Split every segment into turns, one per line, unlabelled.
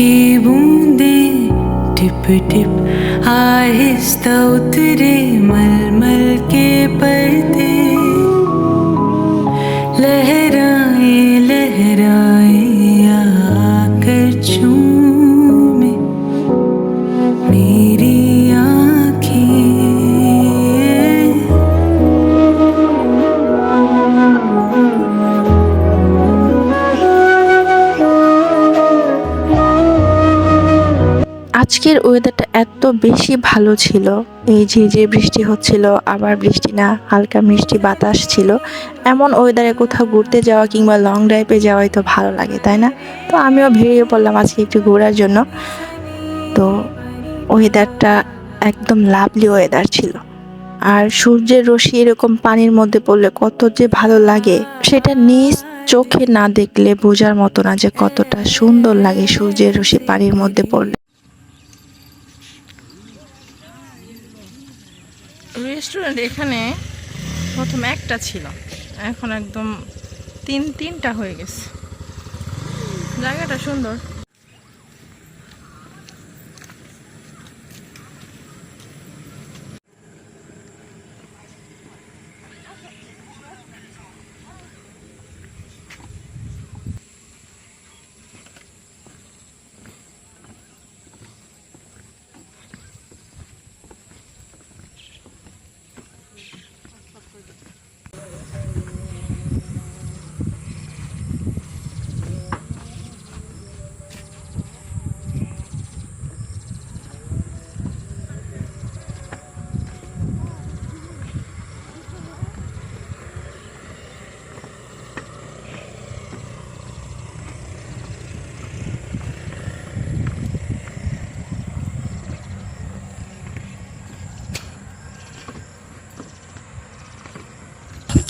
की बूंदे tip tip आहिस्ता उतरे मलमल के पर्दे
আজকের ওয়েদারটা এত বেশি ভালো ছিল। এই ঝিরঝির বৃষ্টি হচ্ছিল, আবার বৃষ্টি না, হালকা মিষ্টি বাতাস ছিল। এমন ওয়েদারে কোথাও ঘুরতে যাওয়া কিংবা লং ড্রাইভে যাওয়াই তো ভালো লাগে, তাই না? তো আমিও বেরিয়ে পড়লাম আজকে একটু ঘোরার জন্য। তো ওয়েদারটা একদম লাভলি ওয়েদার ছিল। আর সূর্যের রশ্মি এরকম পানির মধ্যে পড়লে কত যে ভালো লাগে, সেটা নিজ চোখে না দেখলে বোঝার মতো না যে কতটা সুন্দর লাগে সূর্যের রশ্মি পানির মধ্যে পড়লে।
রেস্টুরেন্ট এখানে প্রথম একটা ছিল। এখন একদম তিন তিনটা হয়ে গেছে। জায়গাটা সুন্দর।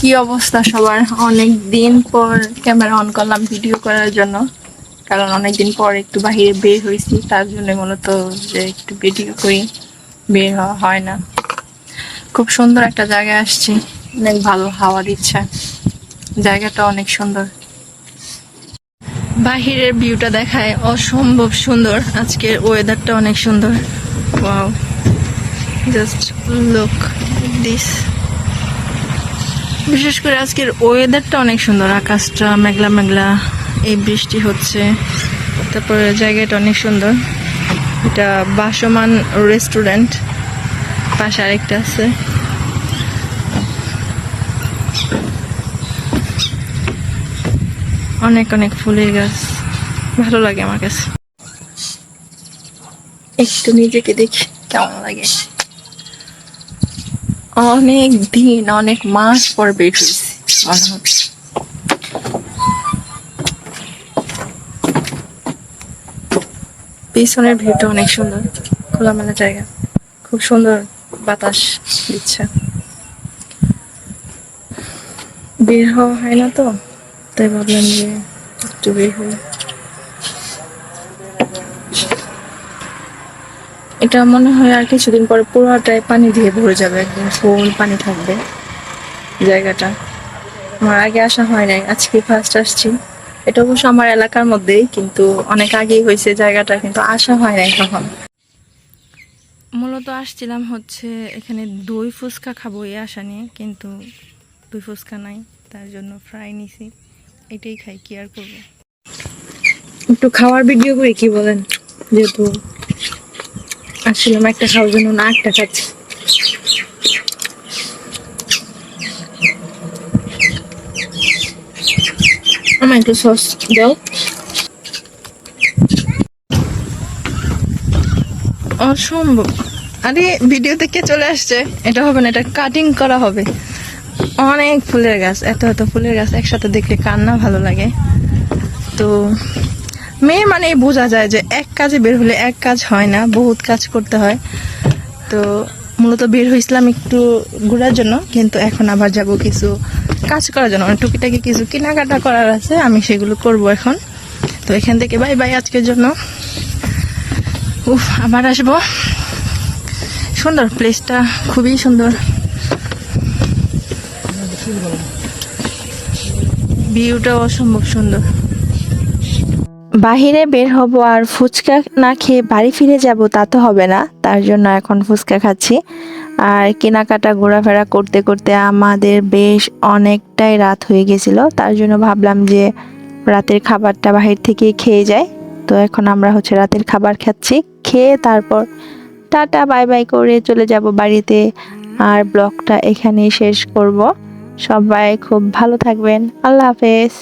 কি অবস্থা সবার? অনেক দিন পর ক্যামেরা অন করলাম ভিডিও করার জন্য। কারণ অনেক দিন পর একটু বাহিরে বের হয়েছি, তার জন্য মূলত যে একটু ভিডিও করি, বের হওয়া হয় না। খুব সুন্দর একটা জায়গায় আসছি, অনেক ভালো হাওয়া দিচ্ছে জায়গাটা অনেক সুন্দর। বাহিরের ভিউটা দেখায় অসম্ভব সুন্দর। আজকের ওয়েদারটা অনেক সুন্দর। ওয়াও জাস্ট লুক দিস বিশেষ করে আজকের ওয়েদারটা অনেক সুন্দর, আকাশটা মেঘলা মেঘলা, এই বৃষ্টি হচ্ছে, তারপরে জায়গাটা অনেক সুন্দর। এটা বাসমান রেস্টুরেন্ট পাশে আরেকটা আছে। অনেক অনেক ফুলের গাছ, ভালো লাগে আমার কাছে। একটু নিজেকে দেখি, কেমন লাগে। অনেক দিন, অনেক মাস পর বের হয়েছি। পিছনের ভিউটা অনেক সুন্দর, খোলামেলা জায়গা। খুব সুন্দর বাতাস দিচ্ছে। বের হওয়া হয় না তো, তাই ভাবলাম যে একটু বের হই। এটা মনে হয় আর কিছুদিন পরে পুরোটাই পানি দিয়ে ভরে যাবে একদম ফুল পানি থাকবে জায়গাটা। আমার আগে আসা হয় নাই আজকে ফার্স্ট আসছি। এটা অবশ্য আমার এলাকার মধ্যেই কিন্তু অনেক আগেই হয়েছে জায়গাটা কিন্তু আসা হয় নাই তখন। মূলত আসছিলাম হচ্ছে এখানে দই ফুচকা খাব এই আশা নিয়ে কিন্তু দই ফুচকা নাই তার জন্য ফ্রাই নিছি। এটাই খাই কি আর করব? একটু খাওয়ার ভিডিও করি কি বলেন? যেহেতু আসছিলাম একটা খাওয়ার জন্য না, একটা খাচ্ছি। আমার একটু সস দাও। অসম্ভব। আরে ভিডিও থেকে চলে আসছে। এটা হবে না, এটা কাটিং করা হবে। অনেক ফুলের গাছ, এত এত ফুলের গাছ একসাথে দেখলে কান্না ভালো লাগে। তো মেয়ে মানে বোঝা যায় যে এক কাজে বের হলে এক কাজ হয় না, বহুত কাজ করতে হয়। তো মূলত বের হয়েছিলাম একটু ঘোরার জন্য, কিন্তু এখন আবার যাব কিছু কাজ করার জন্য। মানে টুকিটাকি কিছু কেনাকাটা করার আছে, আমি সেগুলো করব এখন। তো এখান থেকে বাই বাই আজকের জন্য। উফ, আবার আসব। সুন্দর প্লেসটা খুবই সুন্দর। ভিউটাও অসম্ভব সুন্দর। বাহিরে বের হব আর ফুচকা না খেয়ে বাড়ি ফিরে যাব তা তো হবে না, তার জন্য এখন ফুচকা খাচ্ছি। আর কেনাকাটা ঘোরাফেরা করতে করতে আমাদের বেশ অনেকটাই রাত হয়ে গেছিল, তার জন্য ভাবলাম যে রাতের খাবারটা বাহির থেকে খেয়ে যাই। তো এখন আমরা হচ্ছে রাতের খাবার খাচ্ছি, খেয়ে তারপর টাটা, বাই বাই করে চলে যাব বাড়িতে। আর ব্লগটা এখানেই শেষ করব। সবাই খুব ভালো থাকবেন, আল্লাহ হাফেজ.